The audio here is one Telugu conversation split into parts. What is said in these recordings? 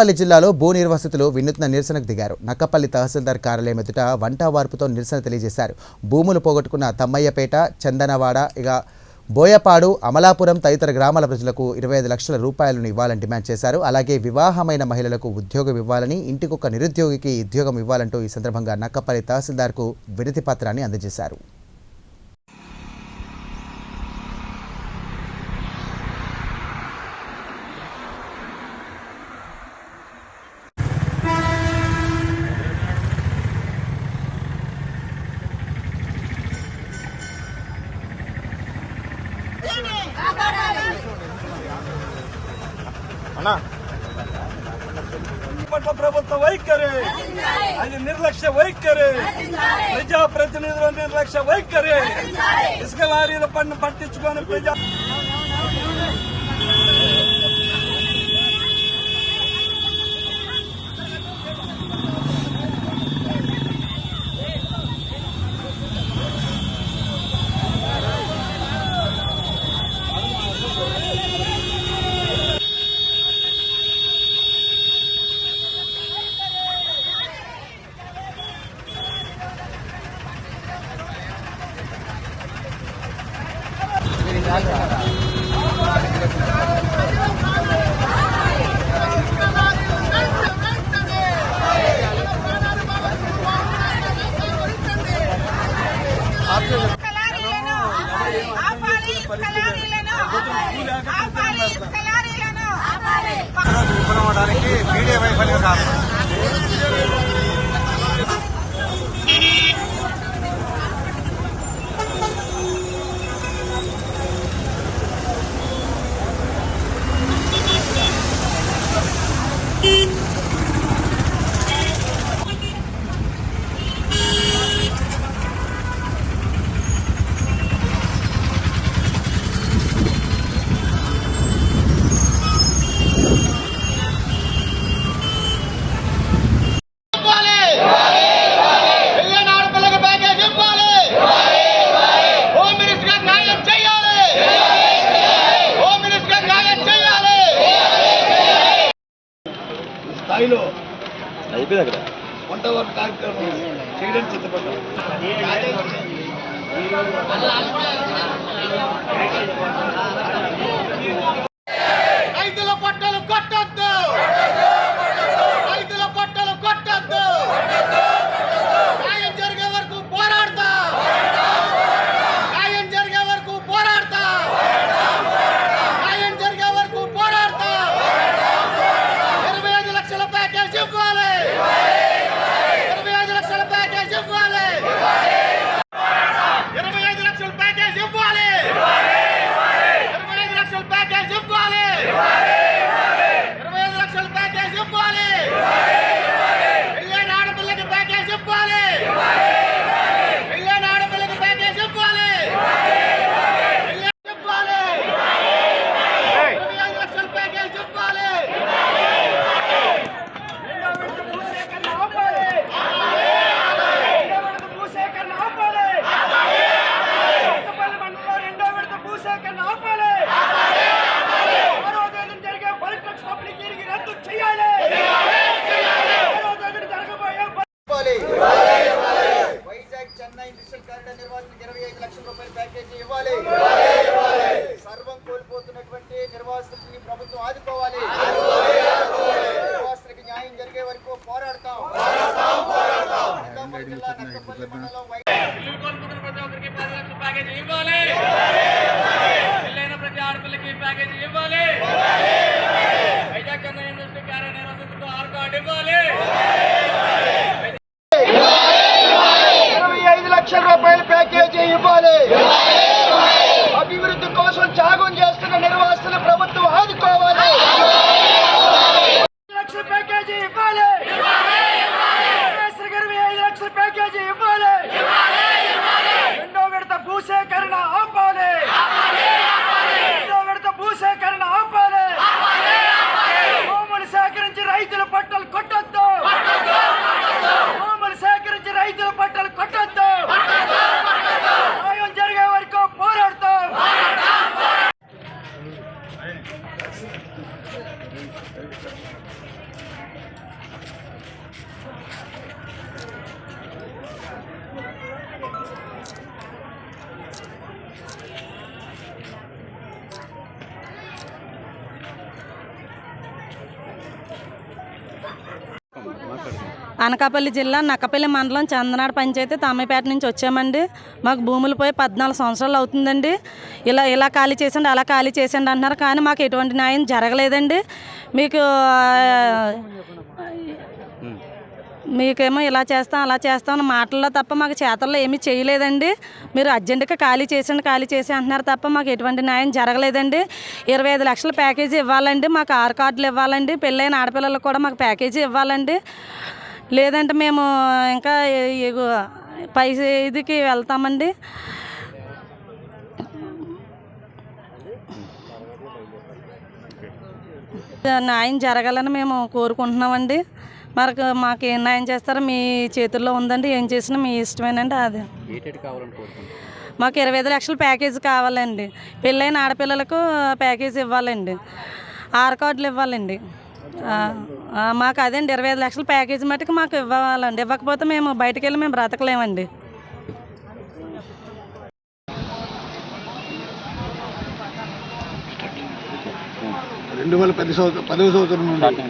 నక్కపల్లి జిల్లాలో భూ నిర్వాసితులు వినూత్న నిరసనకు దిగారు. నక్కపల్లి తహసీల్దార్ కార్యాలయం ఎదుట వంటవార్పుతో నిరసన తెలియజేశారు. భూములు పోగొట్టుకున్న తమ్మయ్యపేట చందనవాడ ఇక బోయపాడు అమలాపురం తదితర గ్రామాల ప్రజలకు ఇరవై ఐదు లక్షల రూపాయలను ఇవ్వాలని డిమాండ్ చేశారు. అలాగే వివాహమైన మహిళలకు ఉద్యోగం ఇవ్వాలని ఇంటికొక నిరుద్యోగికి ఉద్యోగం ఇవ్వాలంటూ ఈ సందర్భంగా నక్కపల్లి తహసీల్దార్కు వినతి పత్రాన్ని అందజేశారు. పట్ల ప్రభుత్వ వైఖరి. అది నిర్లక్ష్య వైఖరి. ప్రజాప్రతినిధుల నిర్లక్ష్య వైఖరి. ఇసుక లారీల పన్ను పట్టించుకొని ప్రజా కలారీలను ఆపాలి కలారీలను ఆపాలి కలారీలను ఆపాలి విఫలమవడానికి మీడియా వైఫల్యం కాదు ఇవ్వాలి పెళ్ళైన ఆడపిల్లకి ప్యాకేజ్ ఇవ్వాలి హోమ్ మినిస్టర్ గారు న్యాయం చేయాలి హోమ్ మినిస్టర్ గారు న్యాయం చేయాలి స్థాయిలో వంట వర్క్ కార్యక్రమం చేయడానికి సిద్ధపడ్డాం రైతుల పొట్టలు కొట్టద్దు రైతుల పొట్టలు కొట్టద్దు న్యాయం జరిగే వరకు పోరాడతా న్యాయం జరిగే వరకు పోరాడతా న్యాయం జరిగే వరకు పోరాడతా ఇరవై ఐదు లక్షల ప్యాకేజ్ ఇవ్వాలి ఇరవై ఐదు లక్షల ప్యాకేజ్ ఇవ్వాలి ఇరవై ఐదు లక్షల ప్యాకేజ్ ఇవ్వాలి ఇరవై ఐదు లక్షల ప్యాకేజ్ ఇవ్వాలి ఇరవై ఐదు లక్షల ప్యాకేజ్ ఇవ్వాలి పెళ్ళైన ఆడపిల్లకి ప్యాకేజ్ ఇవ్వాలి పెళ్ళైన ఆడపిల్లకి ప్యాకేజ్ ఇవ్వాలి పెళ్ళైన ఇవ్వాలి ఇరవై ఐదు లక్షల ప్యాకేజ్ ఇవ్వాలి రెండో విడత భూసేకరణ ఆపాలి. రెండో విడత భూసేకరణ ఆపాలి. కొత్తపల్లి మండలంలో రెండో విడత భూసేకరణ ఆపాలి. ఆరో తేదీన జరిగే పరీక్ష పబ్లిక్ హీరింగ్ రద్దు చేయాలి. ఆరో తేదీన జరగబోయే వైజాగ్ చెన్నై డిజిటల్ కారిడార్ నిర్వాసితులకు ఇరవై ఐదు లక్షల రూపాయల ప్యాకేజీ ఇవ్వాలి. సర్వం కోల్పోతున్నటువంటి నిర్వాసితుల్ని ప్రభుత్వం ఆదుకోవాలి. నిర్వాసితులకి న్యాయం జరిగే వరకు పోరాడతాం. జిల్లా నక్కపల్లి మండలం వై- ఇల్లు కోల్పోతున్న ప్రతి ఒక్కరికి పది లక్షల ప్యాకేజీ ఇవ్వాలి పెళ్ళైన ప్రతి ఆడపిల్లకి ప్యాకేజీ ఇవ్వాలి వైజాగ్ చెన్నై ఇండస్ట్రీ క్యారీ నిర్వహించుతూ ఆర్ కార్డు ఇవ్వాలి ఇరవై ఐదు లక్షల రూపాయల ప్యాకేజీ ఇవ్వాలి అభివృద్ధి కోసం త్యాగం చేస్తున్న నిర్వాసితులు ప్రభుత్వం ఆదుకోవాలి లక్షల ప్యాకేజీ ఇవ్వాలి కేసరి ఇరవై ఐదు లక్షల ప్యాకేజీ ఇవ్వాలి రెండో విడత భూసేకరణ ఆపాలి రెండో విడత భూసేకరణ ఆపాలి భూములు సేకరించి రైతుల పట్టలు కొట్టొద్దు భూములు సేకరించి రైతుల పట్టలు కొట్టొద్దు న్యాయం జరిగే వరకు పోరాడతాం అనకాపల్లి జిల్లా నక్కపల్లి మండలం చందనాడ పంచాయతీ తమ్మపేట నుంచి వచ్చామండి. మాకు భూములు పోయి పద్నాలుగు సంవత్సరాలు అవుతుందండి. ఇలా ఇలా ఖాళీ చేసండి అలా ఖాళీ చేసండి అంటున్నారు. కానీ మాకు ఎటువంటి న్యాయం జరగలేదండి. మీకు మీకేమో ఇలా చేస్తాం అలా చేస్తాం అని మాటల్లో తప్ప మాకు చేతల్లో ఏమీ చేయలేదండి. మీరు అర్జెంటుగా ఖాళీ చేసండి ఖాళీ చేసి అంటున్నారు తప్ప మాకు ఎటువంటి న్యాయం జరగలేదండి. ఇరవై ఐదు లక్షల ప్యాకేజీ ఇవ్వాలండి. మాకు ఆరు కార్డులు ఇవ్వాలండి. పెళ్ళైన ఆడపిల్లలకు కూడా మాకు ప్యాకేజీ ఇవ్వాలండి. లేదంటే మేము ఇంకా పై ఇదికి వెళ్తామండి. న్యాయం జరగాలని మేము కోరుకుంటున్నామండి. మరి మాకు ఏం న్యాయం చేస్తారో మీ చేతుల్లో ఉందండి. ఏం చేసినా మీ ఇష్టమేనండి అది. మాకు ఇరవై ఐదు లక్షల ప్యాకేజీ కావాలండి. పెళ్ళైన ఆడపిల్లలకు ప్యాకేజీ ఇవ్వాలండి. ఆరు కార్డులు ఇవ్వాలండి. మాకు అదండి ఇరవై ఐదు లక్షల ప్యాకేజీ మట్టుకు మాకు ఇవ్వాలండి. ఇవ్వకపోతే మేము బయటకు వెళ్ళి మేము బ్రతకలేమండి. రెండు వేల పది సంవత్సరం పదవ సంవత్సరం నుండి.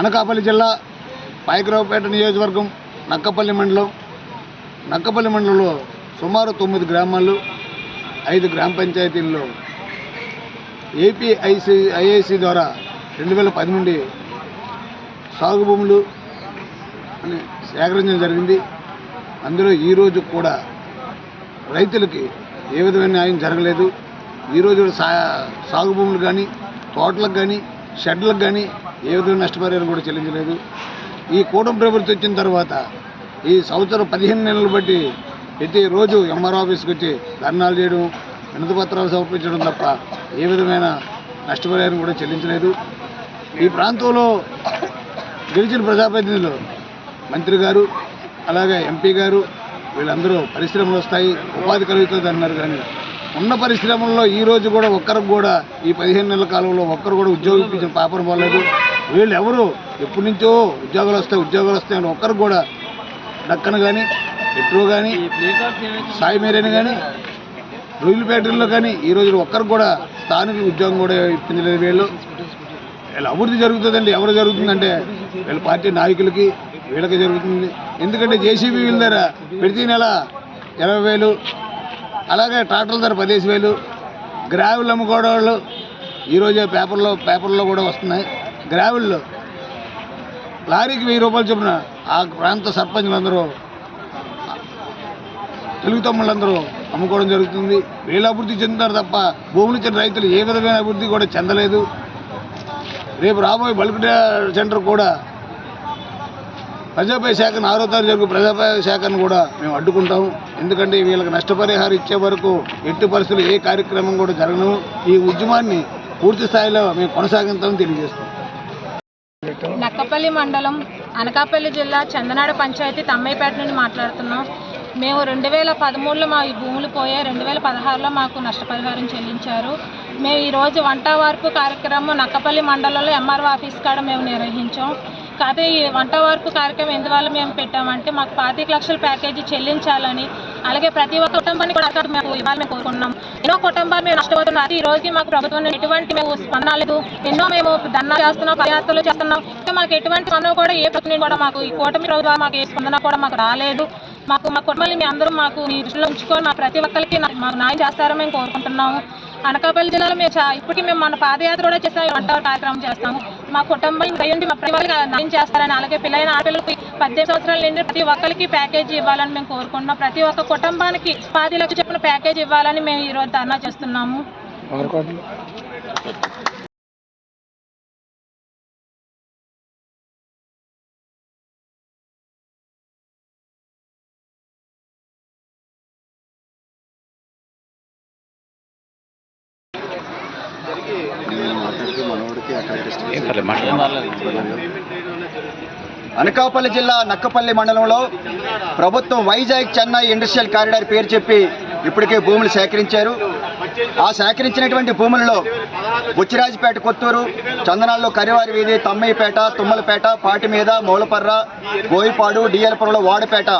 అనకాపల్లి జిల్లా పాయకరావుపేట నియోజకవర్గం నక్కపల్లి మండలం. నక్కపల్లి మండలంలో సుమారు తొమ్మిది గ్రామాలు ఐదు గ్రామ పంచాయతీల్లో ఏపీఐసి ఐఐసి ద్వారా రెండు వేల పది నుండి సాగు భూములు అని సేకరించడం జరిగింది. అందులో ఈరోజు కూడా రైతులకి ఏ విధమైన న్యాయం జరగలేదు. ఈరోజు సా సాగు భూములు కానీ తోటలకు కానీ షెడ్లకు కానీ ఏ విధమైన నష్టపరిహారం కూడా చెల్లించలేదు. ఈ కూటమి ప్రభుత్వం వచ్చిన తర్వాత ఈ సంవత్సరం పదిహేను నెలలు బట్టి ప్రతిరోజు ఎంఆర్ ఆఫీస్కి వచ్చి ధర్నాలు చేయడం వినతి పత్రాలు సమర్పించడం తప్ప ఏ విధమైన నష్టపరిహారం కూడా చెల్లించలేదు. ఈ ప్రాంతంలో గెలిచిన ప్రజాప్రతినిధులు మంత్రి గారు అలాగే ఎంపీ గారు వీళ్ళందరూ పరిశ్రమలు వస్తాయి. ఉపాధి కలుగుతుంది అన్నారు కానీ ఉన్న పరిశ్రమల్లో ఈ రోజు కూడా ఒక్కరికి కూడా ఈ పదిహేను నెలల కాలంలో ఒక్కరు కూడా ఉద్యోగం ఇప్పించిన పాపన పోలేదు. వీళ్ళు ఎవరు ఎప్పటి నుంచో ఉద్యోగాలు వస్తాయి ఉద్యోగాలు వస్తాయి అని ఒక్కరికి కూడా డక్కను కానీ పెట్రో కానీ సాయి మేరేని కానీ రొయ్యల ఫ్యాక్టరీలో కానీ ఈ ఒక్కరికి కూడా స్థానిక ఉద్యోగం కూడా ఇప్పించలేదు వీళ్ళు. వీళ్ళ అభివృద్ధి జరుగుతుందండి. ఎవరు జరుగుతుందంటే వీళ్ళ పార్టీ నాయకులకి వీళ్ళకి జరుగుతుంది. ఎందుకంటే జేసీబీ వీళ్ళ ధర ప్రతి నెల ఇరవై వేలు అలాగే ట్రాక్టర్ల ధర పదిహేను వేలు గ్రావెల్ అమ్ముకోవడం వాళ్ళు ఈరోజే పేపర్లో పేపర్లో కూడా వస్తున్నాయి. గ్రావెల్లో లారీకి వెయ్యి రూపాయలు చొప్పున ఆ ప్రాంత సర్పంచులందరూ తెలుగు తమ్ముళ్ళందరూ అమ్ముకోవడం జరుగుతుంది. వీళ్ళు అభివృద్ధి చెందుతారు తప్ప భూములు ఇచ్చిన రైతులు ఏ విధమైన అభివృద్ధి కూడా చెందలేదు. రేపు రాబోయే బల్క్ సెంటర్ కూడా ప్రజాపై శాఖను ఆరో తారీఖు జరుగు ప్రజాపై శాఖను కూడా మేము అడ్డుకుంటాము. ఎందుకంటే వీళ్ళకి నష్టపరిహారం ఇచ్చే వరకు ఎట్టి పరిస్థితులు ఏ కార్యక్రమం కూడా జరగను. ఈ ఉద్యమాన్ని పూర్తి స్థాయిలో మేము కొనసాగించామని తెలియజేస్తాం. నక్కపల్లి మండలం అనకాపల్లి జిల్లా చందనాడ పంచాయతీ తమ్మయ్యపేట నుండి మాట్లాడుతున్నాం. మేము రెండు వేల పదమూడులో మా ఈ భూములు పోయాయి. రెండు వేల పదహారులో మాకు నష్టపరిహారం చెల్లించారు. మేము ఈరోజు వంట వార్పు కార్యక్రమం నక్కపల్లి మండలంలో ఎంఆర్ఓ ఆఫీస్ కాడ మేము నిర్వహించాం. కాకపోతే ఈ వంట వార్పు కార్యక్రమం ఎందువల్ల మేము పెట్టామంటే మాకు పాతిక లక్షల ప్యాకేజీ చెల్లించాలని అలాగే ప్రతి ఒక్క కుటుంబాన్ని కూడా అక్కడ మేము ఇవ్వాలని కోరుకుంటున్నాం. ఎన్నో కుటుంబాలు మేము నష్టపోతున్నారు ఈ రోజుకి మాకు ప్రభుత్వం ఎటువంటి మేము స్పందన లేదు. ఎన్నో మేము ధర్నా చేస్తున్నాం పదయాత్రలు చేస్తున్నాం. మాకు ఎటువంటి స్పందన కూడా ఏ ప్రభుత్వం కూడా మాకు ఈ కూటమి ప్రభుత్వం మాకు ఏ స్పందన కూడా మాకు రాలేదు. మాకు మా కుటుంబాన్ని మీ అందరూ మాకు మీ దృష్టిలో ఉంచుకొని మా ప్రతి ఒక్కరికి మాకు న్యాయం చేస్తారని మేము కోరుకుంటున్నాము. అనకాపల్లి జిల్లాలో మేము ఇప్పటికీ మేము మన పాదయాత్ర కూడా చేస్తాం వంట కార్యక్రమం చేస్తాము. మా కుటుంబం దయ్యండి మా ప్రతి వాళ్ళకి న్యాయం చేస్తారని అలాగే పిల్లలైన ఆడపిల్లలకి పద్దెనిమిది సంవత్సరాల నుండి ప్రతి ఒక్కరికి ప్యాకేజీ ఇవ్వాలని మేము కోరుకుంటున్నాం. ప్రతి ఒక్క కుటుంబానికి పాతి చెప్పిన ప్యాకేజీ ఇవ్వాలని మేము ఈరోజు ధర్నా చేస్తున్నాము. అనకాపల్లి జిల్లా నక్కపల్లి మండలంలో ప్రభుత్వం వైజాగ్ చెన్నై ఇండస్ట్రియల్ కారిడార్ పేరు చెప్పి ఇప్పటికే భూములు సేకరించారు. ఆ సేకరించినటువంటి భూములలో బుచ్చిరాజపేట కొత్తూరు చందనాల్లో కరివారి వీధి తమ్మయ్యపేట తుమ్మలపేట పాటిమీద మూలపర్ర బోయిపాడు డిఎల్పురంలో వాడపేట.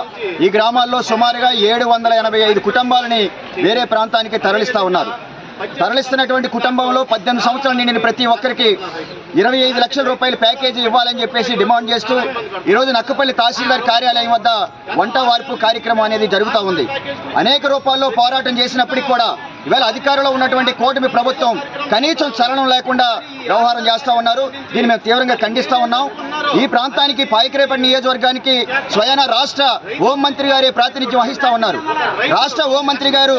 ఈ గ్రామాల్లో సుమారుగా ఏడు వందల ఎనభై ఐదు కుటుంబాలని వేరే ప్రాంతానికి తరలిస్తూ ఉన్నారు. తరలిస్తున్నటువంటి కుటుంబంలో పద్దెనిమిది సంవత్సరాలు నిండిన ప్రతి ఒక్కరికి ఇరవై ఐదు లక్షల రూపాయల ప్యాకేజీ ఇవ్వాలని చెప్పేసి డిమాండ్ చేస్తూ ఈరోజు నక్కపల్లి తహసీల్దార్ కార్యాలయం వద్ద వంట వార్పు కార్యక్రమం అనేది జరుగుతూ ఉంది. అనేక రూపాల్లో పోరాటం చేసినప్పటికీ కూడా ఇవాళ అధికారంలో ఉన్నటువంటి కూటమి ప్రభుత్వం కనీసం చలనం లేకుండా వ్యవహారం చేస్తూ ఉన్నారు. దీన్ని మేము తీవ్రంగా ఖండిస్తూ ఉన్నాం. ఈ ప్రాంతానికి పాయకరేపటి నియోజకవర్గానికి స్వయాన రాష్ట్ర హోంమంత్రి గారే ప్రాతినిధ్యం వహిస్తూ ఉన్నారు. రాష్ట్ర హోంమంత్రి గారు